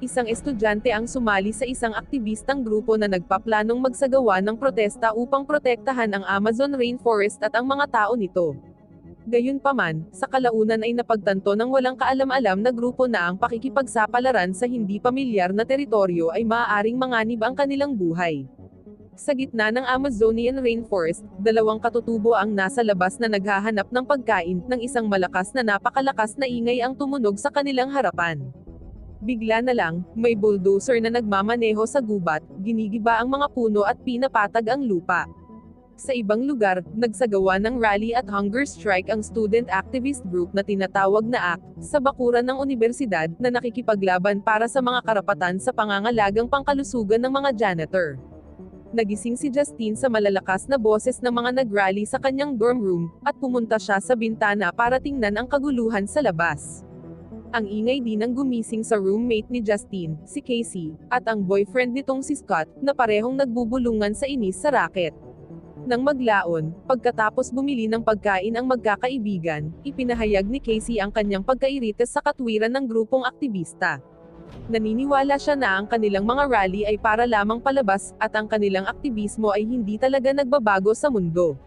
isang estudyante ang sumali sa isang aktivistang grupo na nagpaplanong magsagawa ng protesta upang protektahan ang Amazon rainforest at ang mga tao nito. Gayunpaman, sa kalaunan ay napagtanto ng walang kaalam-alam na grupo na ang pakikipagsapalaran sa hindi pamilyar na teritoryo ay maaaring manganib ang kanilang buhay. Sa gitna ng Amazonian rainforest, dalawang katutubo ang nasa labas na naghahanap ng pagkain, ng isang malakas na napakalakas na ingay ang tumunog sa kanilang harapan. Bigla na lang, may bulldozer na nagmamaneho sa gubat, ginigiba ang mga puno at pinapatag ang lupa. Sa ibang lugar, nagsagawa ng rally at hunger strike ang student activist group na tinatawag na ACT, sa bakuran ng universidad, na nakikipaglaban para sa mga karapatan sa pangangalagang pangkalusugan ng mga janitor. Nagising si Justine sa malalakas na boses ng mga nagrally sa kanyang dorm room, at pumunta siya sa bintana para tingnan ang kaguluhan sa labas. Ang ingay din ang gumising sa roommate ni Justine, si Casey, at ang boyfriend nitong si Scott, na parehong nagbubulungan sa inis sa racket. Nang maglaon, pagkatapos bumili ng pagkain ang magkakaibigan, ipinahayag ni Casey ang kanyang pagkairites sa katwiran ng grupong aktivista. Naniniwala siya na ang kanilang mga rally ay para lamang palabas, at ang kanilang aktivismo ay hindi talaga nagbabago sa mundo.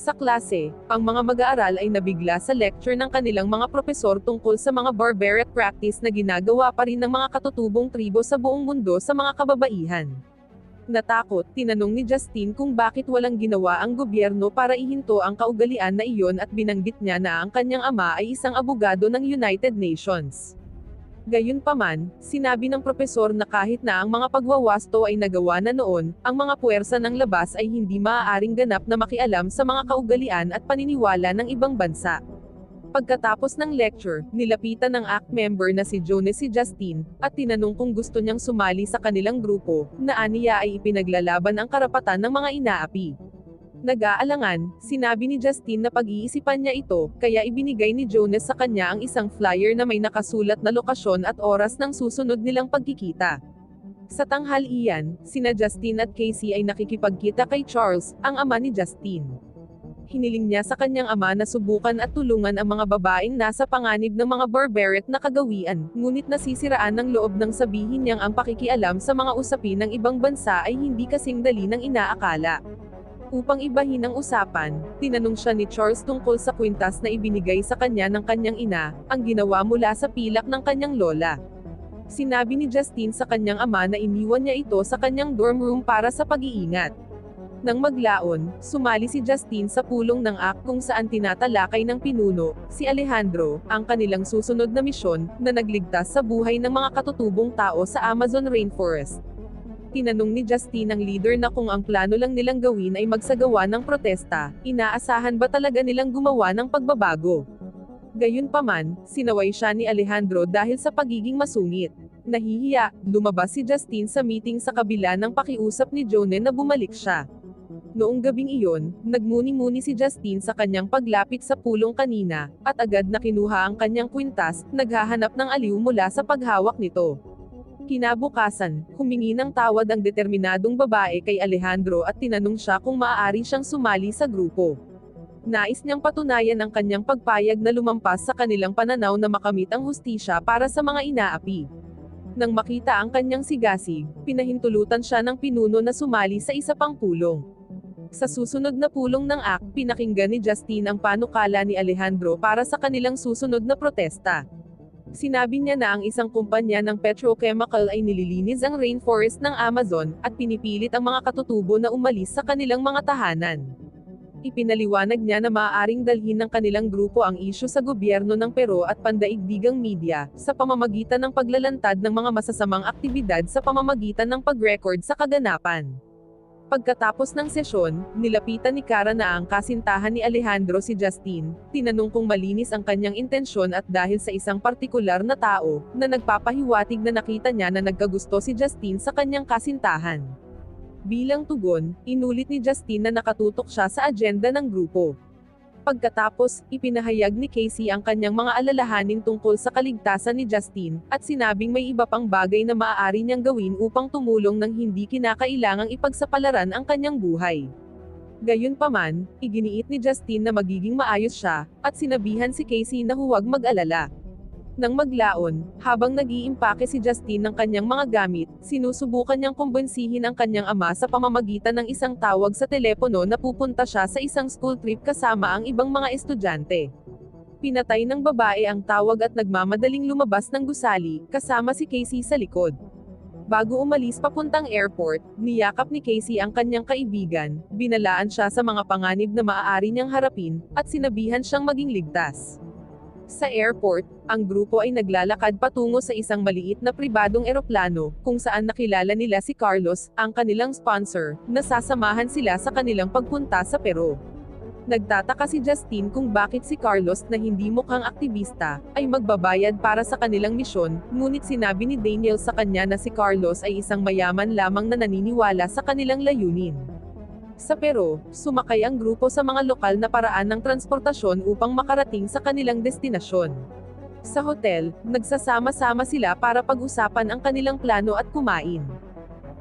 Sa klase, ang mga mag-aaral ay nabigla sa lecture ng kanilang mga propesor tungkol sa mga barbaric practice na ginagawa pa rin ng mga katutubong tribo sa buong mundo sa mga kababaihan. Natakot, tinanong ni Justine kung bakit walang ginawa ang gobyerno para ihinto ang kaugalian na iyon at binanggit niya na ang kanyang ama ay isang abogado ng United Nations. Gayunpaman, sinabi ng propesor na kahit na ang mga pagwawasto ay nagawa na noon, ang mga puwersa ng labas ay hindi maaaring ganap na makialam sa mga kaugalian at paniniwala ng ibang bansa. Pagkatapos ng lecture, nilapitan ng ACT member na si Jonas si Justine, at tinanong kung gusto niyang sumali sa kanilang grupo, na aniya ay ipinaglalaban ang karapatan ng mga inaapi. Nag-aalangan, sinabi ni Justine na pag-iisipan niya ito, kaya ibinigay ni Jonas sa kanya ang isang flyer na may nakasulat na lokasyon at oras ng susunod nilang pagkikita. Sa tanghalian, sina Justine at Casey ay nakikipagkita kay Charles, ang ama ni Justine. Hiniling niya sa kanyang ama na subukan at tulungan ang mga babaeng nasa panganib ng mga barbaric na kagawian, ngunit nasisiraan ng loob ng sabihin niyang ang pakikialam sa mga usapin ng ibang bansa ay hindi kasing dali ng inaakala. Upang ibahin ang usapan, tinanong siya ni Charles tungkol sa kwintas na ibinigay sa kanya ng kanyang ina, ang ginawa mula sa pilak ng kanyang lola. Sinabi ni Justine sa kanyang ama na iniwan niya ito sa kanyang dorm room para sa pag-iingat. Nang maglaon, sumali si Justine sa pulong ng ACT kung saan tinatalakay ng pinuno, si Alejandro, ang kanilang susunod na misyon, na nagligtas sa buhay ng mga katutubong tao sa Amazon rainforest. Tinanong ni Justine ang leader na kung ang plano lang nilang gawin ay magsagawa ng protesta, inaasahan ba talaga nilang gumawa ng pagbabago? Gayunpaman, sinaway siya ni Alejandro dahil sa pagiging masungit. Nahihiya, lumabas si Justine sa meeting sa kabila ng pakiusap ni Jone na bumalik siya. Noong gabing iyon, nagmuni-muni si Justine sa kanyang paglapit sa pulong kanina, at agad na kinuha ang kanyang kwintas, naghahanap ng aliw mula sa paghawak nito. Kinabukasan, humingi ng tawad ang determinadong babae kay Alejandro at tinanong siya kung maaari siyang sumali sa grupo. Nais niyang patunayan ang kanyang pagpayag na lumampas sa kanilang pananaw na makamit ang hustisya para sa mga inaapi. Nang makita ang kanyang sigasig, pinahintulutan siya ng pinuno na sumali sa isa pang pulong. Sa susunod na pulong ng ACT, pinakinggan ni Justine ang panukala ni Alejandro para sa kanilang susunod na protesta. Sinabi niya na ang isang kumpanya ng petrochemical ay nililinis ang rainforest ng Amazon, at pinipilit ang mga katutubo na umalis sa kanilang mga tahanan. Ipinaliwanag niya na maaaring dalhin ng kanilang grupo ang isyu sa gobyerno ng Peru at pandaigdigang media, sa pamamagitan ng paglalantad ng mga masasamang aktibidad sa pamamagitan ng pag-record sa kaganapan. Pagkatapos ng sesyon, nilapitan ni Cara na ang kasintahan ni Alejandro si Justine, tinanong kung malinis ang kanyang intensyon at dahil sa isang partikular na tao, na nagpapahiwatig na nakita niya na nagkagusto si Justine sa kanyang kasintahan. Bilang tugon, inulit ni Justine na nakatutok siya sa agenda ng grupo. Pagkatapos, ipinahayag ni Casey ang kanyang mga alalahanin tungkol sa kaligtasan ni Justine, at sinabing may iba pang bagay na maaari niyang gawin upang tumulong nang hindi kinakailangang ipagsapalaran ang kanyang buhay. Gayunpaman, iginiit ni Justine na magiging maayos siya, at sinabihan si Casey na huwag mag-alala. Nang maglaon, habang nag-iimpake si Justin ng kanyang mga gamit, sinusubukan niyang kumbinsihin ang kanyang ama sa pamamagitan ng isang tawag sa telepono na pupunta siya sa isang school trip kasama ang ibang mga estudyante. Pinatay ng babae ang tawag at nagmamadaling lumabas ng gusali, kasama si Casey sa likod. Bago umalis papuntang airport, niyakap ni Casey ang kanyang kaibigan, binalaan siya sa mga panganib na maaari niyang harapin, at sinabihan siyang maging ligtas. Sa airport, ang grupo ay naglalakad patungo sa isang maliit na pribadong eroplano, kung saan nakilala nila si Carlos, ang kanilang sponsor, na sasamahan sila sa kanilang pagpunta sa Peru. Nagtataka si Justin kung bakit si Carlos na hindi mukhang aktivista, ay magbabayad para sa kanilang misyon, ngunit sinabi ni Daniel sa kanya na si Carlos ay isang mayaman lamang na naniniwala sa kanilang layunin. Sa Peru, sumakay ang grupo sa mga lokal na paraan ng transportasyon upang makarating sa kanilang destinasyon. Sa hotel, nagsasama-sama sila para pag-usapan ang kanilang plano at kumain.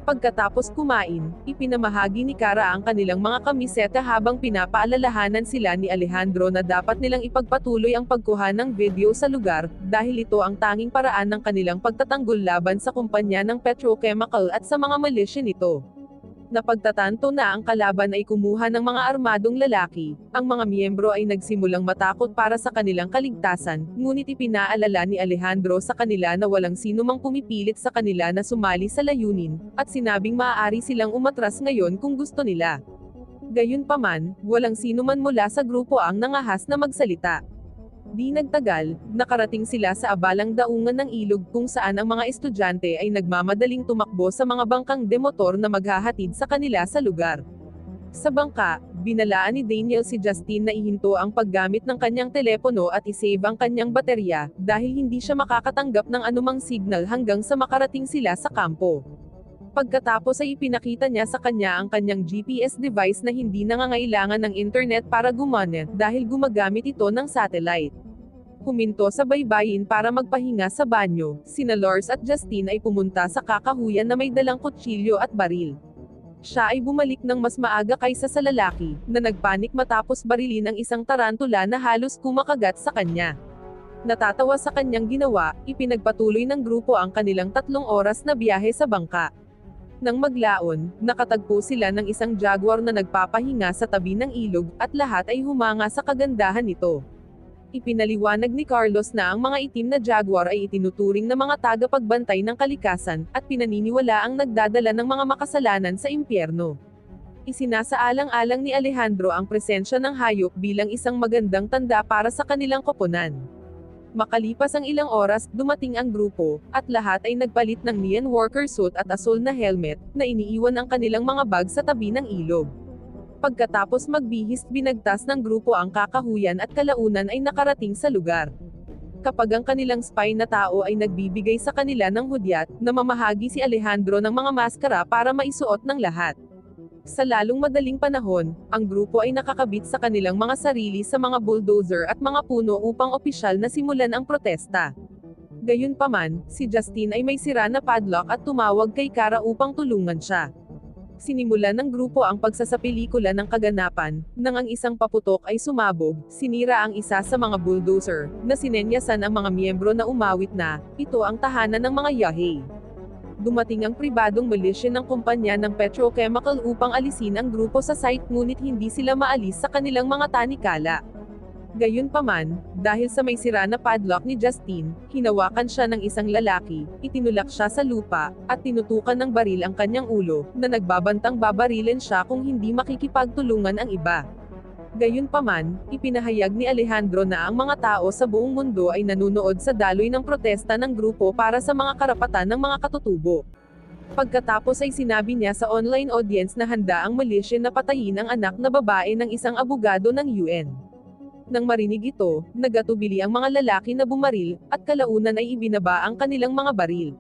Pagkatapos kumain, ipinamahagi ni Kara ang kanilang mga kamiseta habang pinapaalalahanan sila ni Alejandro na dapat nilang ipagpatuloy ang pagkuha ng video sa lugar, dahil ito ang tanging paraan ng kanilang pagtatanggol laban sa kumpanya ng petrochemical at sa mga militia nito. Napagtatanto na ang kalaban ay kumuha ng mga armadong lalaki, ang mga miyembro ay nagsimulang matakot para sa kanilang kaligtasan, ngunit ipinaalala ni Alejandro sa kanila na walang sino mang pumipilit sa kanila na sumali sa layunin, at sinabing maaari silang umatras ngayon kung gusto nila. Gayunpaman, walang sino man mula sa grupo ang nangahas na magsalita. Di nagtagal, nakarating sila sa abalang daungan ng ilog kung saan ang mga estudyante ay nagmamadaling tumakbo sa mga bangkang demotor na maghahatid sa kanila sa lugar. Sa bangka, binalaan ni Daniel si Justin na ihinto ang paggamit ng kanyang telepono at isave ang kanyang baterya, dahil hindi siya makakatanggap ng anumang signal hanggang sa makarating sila sa kampo. Pagkatapos ay ipinakita niya sa kanya ang kanyang GPS device na hindi nangangailangan ng internet para gumana dahil gumagamit ito ng satellite. Huminto sa baybayin para magpahinga sa banyo, sina Lars at Justin ay pumunta sa kakahuyan na may dalang kutsilyo at baril. Siya ay bumalik ng mas maaga kaysa sa lalaki, na nagpanik matapos barilin ang isang tarantula na halos kumakagat sa kanya. Natatawa sa kanyang ginawa, ipinagpatuloy ng grupo ang kanilang tatlong oras na biyahe sa bangka. Nang maglaon, nakatagpo sila ng isang jaguar na nagpapahinga sa tabi ng ilog, at lahat ay humanga sa kagandahan nito. Ipinaliwanag ni Carlos na ang mga itim na jaguar ay itinuturing na mga tagapagbantay ng kalikasan, at pinaniniwala ang nagdadala ng mga makasalanan sa impyerno. Isinasaalang-alang ni Alejandro ang presensya ng hayop bilang isang magandang tanda para sa kanilang koponan. Makalipas ang ilang oras, dumating ang grupo, at lahat ay nagpalit ng neon worker suit at asul na helmet, na iniiwan ang kanilang mga bag sa tabi ng ilog. Pagkatapos magbihis binagtas ng grupo ang kakahuyan at kalaunan ay nakarating sa lugar. Kapag ang kanilang spy na tao ay nagbibigay sa kanila ng hudyat, namamahagi si Alejandro ng mga maskara para maisuot ng lahat. Sa lalong madaling panahon, ang grupo ay nakakabit sa kanilang mga sarili sa mga bulldozer at mga puno upang opisyal na simulan ang protesta. Gayunpaman, si Justin ay may sira na padlock at tumawag kay Kara upang tulungan siya. Sinimulan ng grupo ang pagsasapelikula ng kaganapan, nang ang isang paputok ay sumabog, sinira ang isa sa mga bulldozer, na sinenyasan ang mga miyembro na umawit na, ito ang tahanan ng mga Yahey dumating ang pribadong militia ng kumpanya ng petrochemical upang alisin ang grupo sa site ngunit hindi sila maalis sa kanilang mga tanikala. Gayunpaman, dahil sa may sira na padlock ni Justin, hinawakan siya ng isang lalaki, itinulak siya sa lupa, at tinutukan ng baril ang kanyang ulo, na nagbabantang babarilin siya kung hindi makikipagtulungan ang iba. Gayunpaman, ipinahayag ni Alejandro na ang mga tao sa buong mundo ay nanunood sa daloy ng protesta ng grupo para sa mga karapatan ng mga katutubo. Pagkatapos ay sinabi niya sa online audience na handa ang militia na patayin ang anak na babae ng isang abogado ng UN. Nang marinig ito, nagatubili ang mga lalaki na bumaril, at kalaunan ay ibinaba ang kanilang mga baril.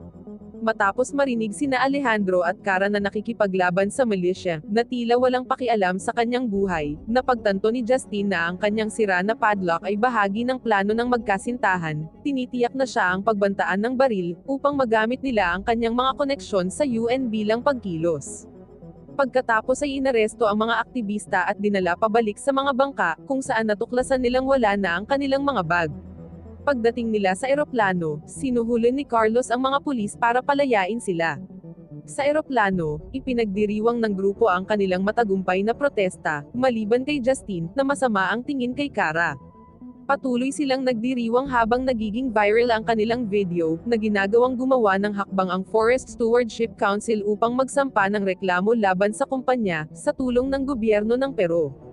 Matapos marinig sina Alejandro at Kara na nakikipaglaban sa militia, na tila walang pakialam sa kanyang buhay, napagtanto ni Justin na ang kanyang sira na padlock ay bahagi ng plano ng magkasintahan, tinitiyak na siya ang pagbantaan ng baril, upang magamit nila ang kanyang mga koneksyon sa UN bilang pagkilos. Pagkatapos ay inaresto ang mga aktivista at dinala pabalik sa mga bangka, kung saan natuklasan nilang wala na ang kanilang mga bag. Pagdating nila sa eroplano, sinuhuli ni Carlos ang mga pulis para palayain sila. Sa eroplano, ipinagdiriwang ng grupo ang kanilang matagumpay na protesta, maliban kay Justine, na masama ang tingin kay Kara. Patuloy silang nagdiriwang habang nagiging viral ang kanilang video, na ginagawang gumawa ng hakbang ang Forest Stewardship Council upang magsampa ng reklamo laban sa kumpanya, sa tulong ng gobyerno ng Peru.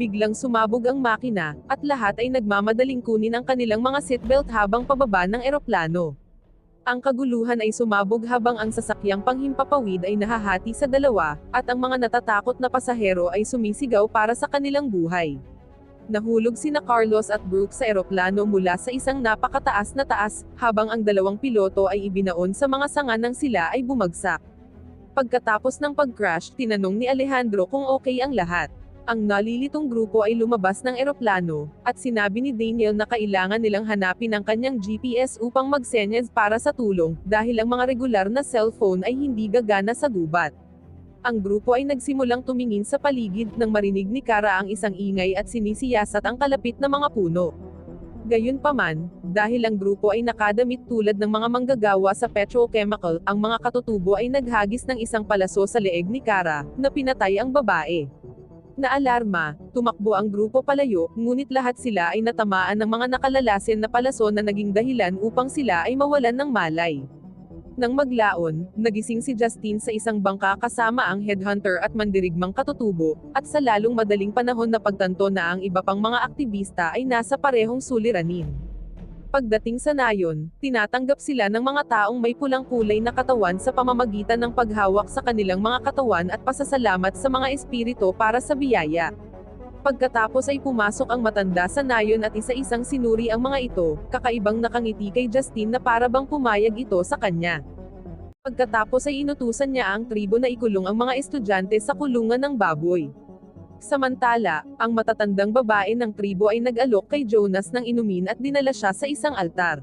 Biglang sumabog ang makina, at lahat ay nagmamadaling kunin ang kanilang mga seatbelt habang pababa ng eroplano. Ang kaguluhan ay sumabog habang ang sasakyang panghimpapawid ay nahahati sa dalawa, at ang mga natatakot na pasahero ay sumisigaw para sa kanilang buhay. Nahulog sina Carlos at Brooke sa eroplano mula sa isang napakataas na taas, habang ang dalawang piloto ay ibinaon sa mga sanga nang sila ay bumagsak. Pagkatapos ng pag-crash, tinanong ni Alejandro kung okay ang lahat. Ang nalilitong grupo ay lumabas ng eroplano, at sinabi ni Daniel na kailangan nilang hanapin ang kanyang GPS upang magsenyas para sa tulong, dahil ang mga regular na cellphone ay hindi gagana sa gubat. Ang grupo ay nagsimulang tumingin sa paligid nang marinig ni Kara ang isang ingay at sinisiyasat ang kalapit na mga puno. Gayunpaman, dahil ang grupo ay nakadamit tulad ng mga manggagawa sa petrochemical, ang mga katutubo ay naghagis ng isang palaso sa leeg ni Kara, na pinatay ang babae. Naalarma, tumakbo ang grupo palayo, ngunit lahat sila ay natamaan ng mga nakalalasin na palaso na naging dahilan upang sila ay mawalan ng malay. Nang maglaon, nagising si Justine sa isang bangka kasama ang headhunter at mandirigmang katutubo, at sa lalong madaling panahon na pagtanto na ang iba pang mga aktivista ay nasa parehong suliranin. Pagdating sa nayon, tinatanggap sila ng mga taong may pulang kulay na katawan sa pamamagitan ng paghawak sa kanilang mga katawan at pasasalamat sa mga espiritu para sa biyaya. Pagkatapos ay pumasok ang matanda sa nayon at isa-isang sinuri ang mga ito, kakaibang nakangiti kay Justine na para bang pumayag ito sa kanya. Pagkatapos ay inutusan niya ang tribo na ikulong ang mga estudyante sa kulungan ng baboy. Samantala, ang matatandang babae ng tribo ay nag-alok kay Jonas ng inumin at dinala siya sa isang altar.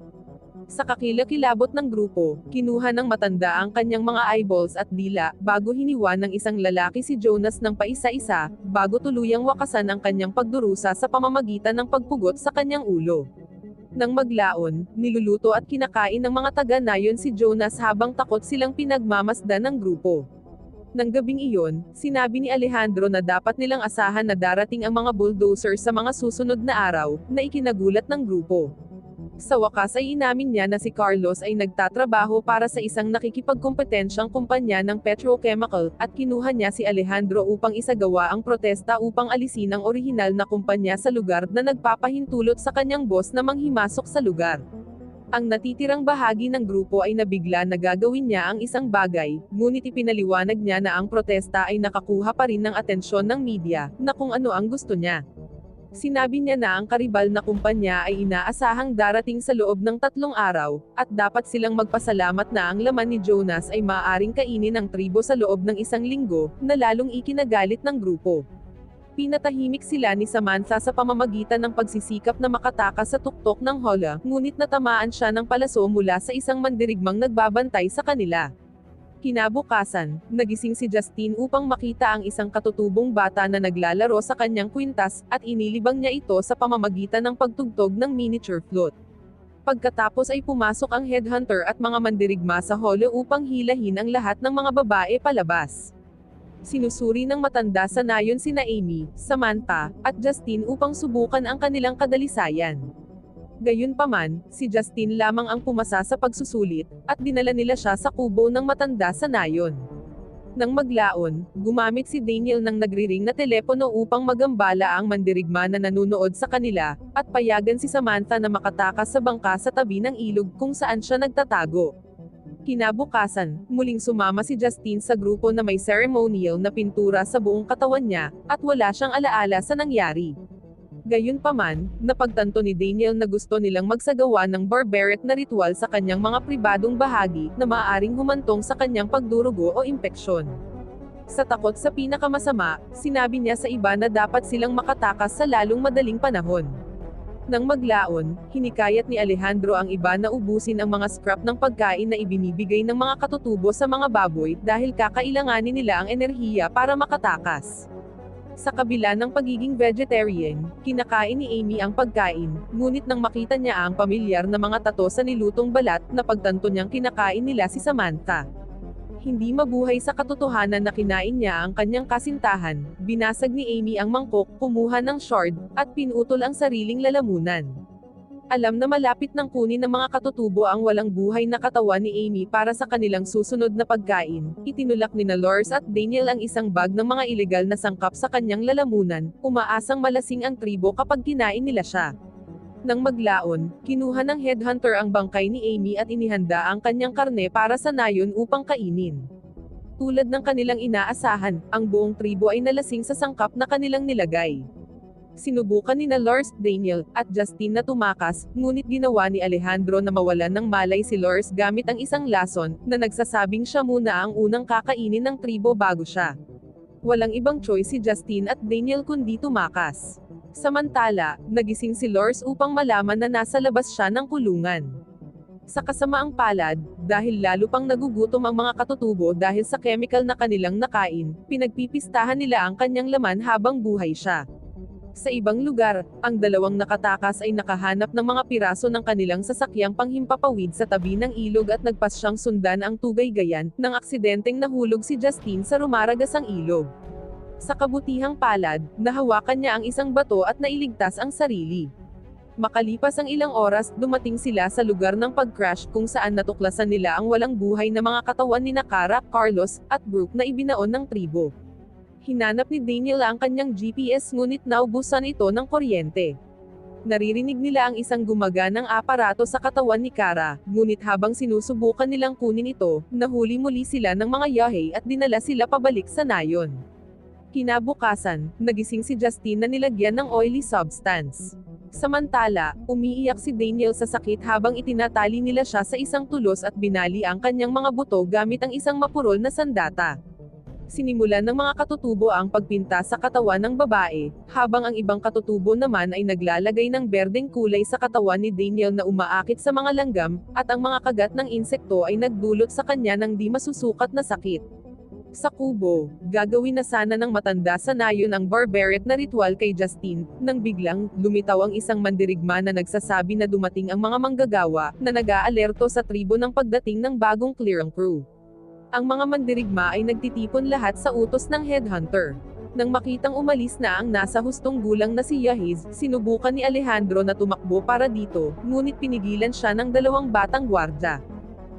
Sa kakilakilabot ng grupo, kinuha ng matanda ang kanyang mga eyeballs at dila, bago hiniwa ng isang lalaki si Jonas ng paisa-isa, bago tuluyang wakasan ang kanyang pagdurusa sa pamamagitan ng pagpugot sa kanyang ulo. Nang maglaon, niluluto at kinakain ng mga taga-nayon si Jonas habang takot silang pinagmamasdan ng grupo. Nang gabing iyon, sinabi ni Alejandro na dapat nilang asahan na darating ang mga bulldozer sa mga susunod na araw, na ikinagulat ng grupo. Sa wakas ay inamin niya na si Carlos ay nagtatrabaho para sa isang nakikipagkompetensyang kumpanya ng petrochemical, at kinuha niya si Alejandro upang isagawa ang protesta upang alisin ang orihinal na kumpanya sa lugar na nagpapahintulot sa kanyang boss na manghimasok sa lugar. Ang natitirang bahagi ng grupo ay nabigla na gagawin niya ang isang bagay, ngunit ipinaliwanag niya na ang protesta ay nakakuha pa rin ng atensyon ng media, na kung ano ang gusto niya. Sinabi niya na ang karibal na kumpanya ay inaasahang darating sa loob ng tatlong araw, at dapat silang magpasalamat na ang laman ni Jonas ay maaaring kainin ng tribo sa loob ng isang linggo, na lalong ikinagalit ng grupo. Pinatahimik sila ni Samantha sa pamamagitan ng pagsisikap na makatakas sa tuktok ng hola, ngunit natamaan siya ng palaso mula sa isang mandirigmang nagbabantay sa kanila. Kinabukasan, nagising si Justine upang makita ang isang katutubong bata na naglalaro sa kanyang kwintas, at inilibang niya ito sa pamamagitan ng pagtugtog ng miniature flute. Pagkatapos ay pumasok ang headhunter at mga mandirigma sa holo upang hilahin ang lahat ng mga babae palabas. Sinusuri ng matanda sa nayon sina Amy, Samantha, at Justine upang subukan ang kanilang kadalisayan. Gayunpaman, si Justin lamang ang pumasa sa pagsusulit, at dinala nila siya sa kubo ng matanda sa nayon. Nang maglaon, gumamit si Daniel ng nagriring na telepono upang magambala ang mandirigma na nanunood sa kanila, at payagan si Samantha na makatakas sa bangka sa tabi ng ilog kung saan siya nagtatago. Kinabukasan, muling sumama si Justine sa grupo na may ceremonial na pintura sa buong katawan niya, at wala siyang alaala sa nangyari. Gayunpaman, napagtanto ni Daniel na gusto nilang magsagawa ng barbaric na ritual sa kanyang mga pribadong bahagi, na maaaring humantong sa kanyang pagdurugo o impeksyon. Sa takot sa pinakamasama, sinabi niya sa iba na dapat silang makatakas sa lalong madaling panahon. Nang maglaon, hinikayat ni Alejandro ang iba na ubusin ang mga scrap ng pagkain na ibinibigay ng mga katutubo sa mga baboy dahil kakailanganin nila ang enerhiya para makatakas. Sa kabila ng pagiging vegetarian, kinakain ni Amy ang pagkain, ngunit nang makita niya ang pamilyar na mga tato sa nilutong balat, napagtanto niyang kinakain nila si Samantha. Hindi mabuhay sa katotohanan na kinain niya ang kanyang kasintahan, binasag ni Amy ang mangkok, kumuha ng shard, at pinutol ang sariling lalamunan. Alam na malapit ng kunin ng mga katutubo ang walang buhay na katawan ni Amy para sa kanilang susunod na pagkain, itinulak ni Lors at Daniel ang isang bag ng mga ilegal na sangkap sa kanyang lalamunan, umaasang malasing ang tribo kapag kinain nila siya. Nang maglaon, kinuha ng headhunter ang bangkay ni Amy at inihanda ang kanyang karne para sa nayon upang kainin. Tulad ng kanilang inaasahan, ang buong tribo ay nalasing sa sangkap na kanilang nilagay. Sinubukan ni na Lars, Daniel, at Justin na tumakas, ngunit ginawa ni Alejandro na mawalan ng malay si Lars gamit ang isang lason, na nagsasabing siya muna ang unang kakainin ng tribo bago siya. Walang ibang choice si Justin at Daniel kundi tumakas. Samantala, nagising si Lars upang malaman na nasa labas siya ng kulungan. Sa kasamaang palad, dahil lalo pang nagugutom ang mga katutubo dahil sa chemical na kanilang nakain, pinagpipistahan nila ang kanyang laman habang buhay siya. Sa ibang lugar, ang dalawang nakatakas ay nakahanap ng mga piraso ng kanilang sasakyang panghimpapawid sa tabi ng ilog at nagpasyang sundan ang tugay gayan, nang aksidenteng nahulog si Justine sa rumaragasang ilog. Sa kabutihang palad, nahawakan niya ang isang bato at nailigtas ang sarili. Makalipas ang ilang oras, dumating sila sa lugar ng pag-crash kung saan natuklasan nila ang walang buhay na mga katawan ni Nakara, Carlos, at Brooke na ibinaon ng tribo. Hinanap ni Daniel ang kanyang GPS ngunit naubusan ito ng kuryente. Naririnig nila ang isang gumaganang aparato sa katawan ni Kara, ngunit habang sinusubukan nilang kunin ito, nahuli muli sila ng mga yahe at dinala sila pabalik sa nayon. Kinabukasan, nagising si Justine na nilagyan ng oily substance. Samantala, umiiyak si Daniel sa sakit habang itinatali nila siya sa isang tulos at binali ang kanyang mga buto gamit ang isang mapurol na sandata sinimulan ng mga katutubo ang pagpinta sa katawan ng babae, habang ang ibang katutubo naman ay naglalagay ng berdeng kulay sa katawan ni Daniel na umaakit sa mga langgam, at ang mga kagat ng insekto ay nagdulot sa kanya ng di masusukat na sakit. Sa kubo, gagawin na sana ng matanda sa nayon ang barbaric na ritual kay Justine, nang biglang, lumitaw ang isang mandirigma na nagsasabi na dumating ang mga manggagawa, na nag-aalerto sa tribo ng pagdating ng bagong clearing crew. Ang mga mandirigma ay nagtitipon lahat sa utos ng headhunter. Nang makitang umalis na ang nasa hustong gulang na si Yahiz, sinubukan ni Alejandro na tumakbo para dito, ngunit pinigilan siya ng dalawang batang gwardya.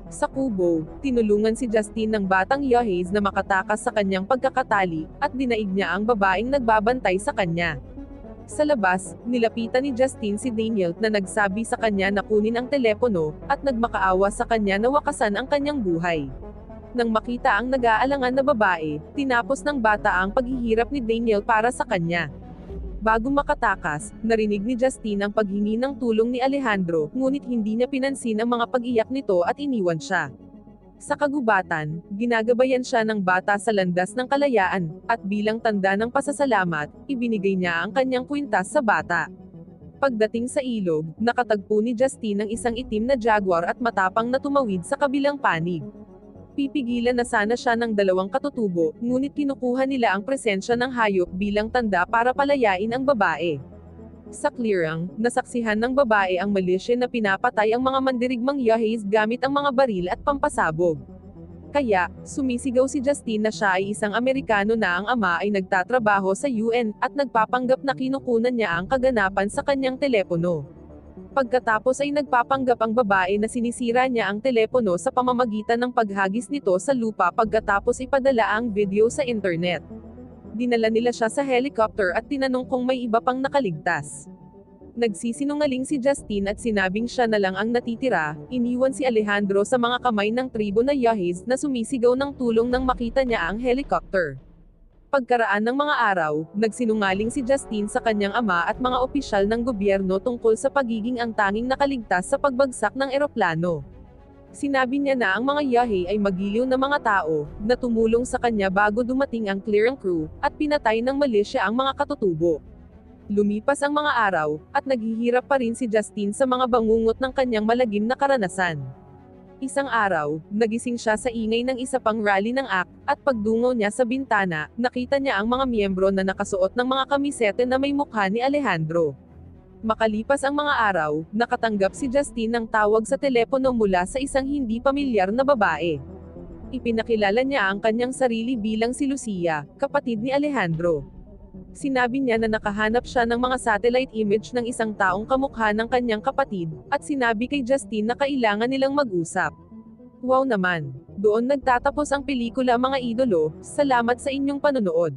Sa kubo, tinulungan si Justin ng batang Yahiz na makatakas sa kanyang pagkakatali, at dinaig niya ang babaeng nagbabantay sa kanya. Sa labas, nilapitan ni Justin si Daniel na nagsabi sa kanya na kunin ang telepono, at nagmakaawa sa kanya na wakasan ang kanyang buhay. Nang makita ang nag-aalangan na babae, tinapos ng bata ang paghihirap ni Daniel para sa kanya. Bago makatakas, narinig ni Justine ang paghingi ng tulong ni Alejandro, ngunit hindi niya pinansin ang mga pag-iyak nito at iniwan siya. Sa kagubatan, ginagabayan siya ng bata sa landas ng kalayaan, at bilang tanda ng pasasalamat, ibinigay niya ang kanyang kwintas sa bata. Pagdating sa ilog, nakatagpo ni Justine ng isang itim na jaguar at matapang na tumawid sa kabilang panig pipigilan na sana siya ng dalawang katutubo, ngunit kinukuha nila ang presensya ng hayop bilang tanda para palayain ang babae. Sa clearang, nasaksihan ng babae ang malisya na pinapatay ang mga mandirigmang Yahays gamit ang mga baril at pampasabog. Kaya, sumisigaw si Justine na siya ay isang Amerikano na ang ama ay nagtatrabaho sa UN, at nagpapanggap na kinukunan niya ang kaganapan sa kanyang telepono. Pagkatapos ay nagpapanggap ang babae na sinisira niya ang telepono sa pamamagitan ng paghagis nito sa lupa pagkatapos ipadala ang video sa internet. Dinala nila siya sa helicopter at tinanong kung may iba pang nakaligtas. Nagsisinungaling si Justine at sinabing siya na lang ang natitira, iniwan si Alejandro sa mga kamay ng tribo na Yahiz na sumisigaw ng tulong nang makita niya ang helicopter. Pagkaraan ng mga araw, nagsinungaling si Justine sa kanyang ama at mga opisyal ng gobyerno tungkol sa pagiging ang tanging nakaligtas sa pagbagsak ng eroplano. Sinabi niya na ang mga yahe ay magiliw na mga tao, na tumulong sa kanya bago dumating ang clearing crew, at pinatay ng malisya ang mga katutubo. Lumipas ang mga araw, at naghihirap pa rin si Justine sa mga bangungot ng kanyang malagim na karanasan. Isang araw, nagising siya sa ingay ng isa pang rally ng ACT, at pagdungaw niya sa bintana, nakita niya ang mga miyembro na nakasuot ng mga kamisete na may mukha ni Alejandro. Makalipas ang mga araw, nakatanggap si Justine ng tawag sa telepono mula sa isang hindi pamilyar na babae. Ipinakilala niya ang kanyang sarili bilang si Lucia, kapatid ni Alejandro. Sinabi niya na nakahanap siya ng mga satellite image ng isang taong kamukha ng kanyang kapatid, at sinabi kay Justine na kailangan nilang mag-usap. Wow naman! Doon nagtatapos ang pelikula mga idolo, salamat sa inyong panonood.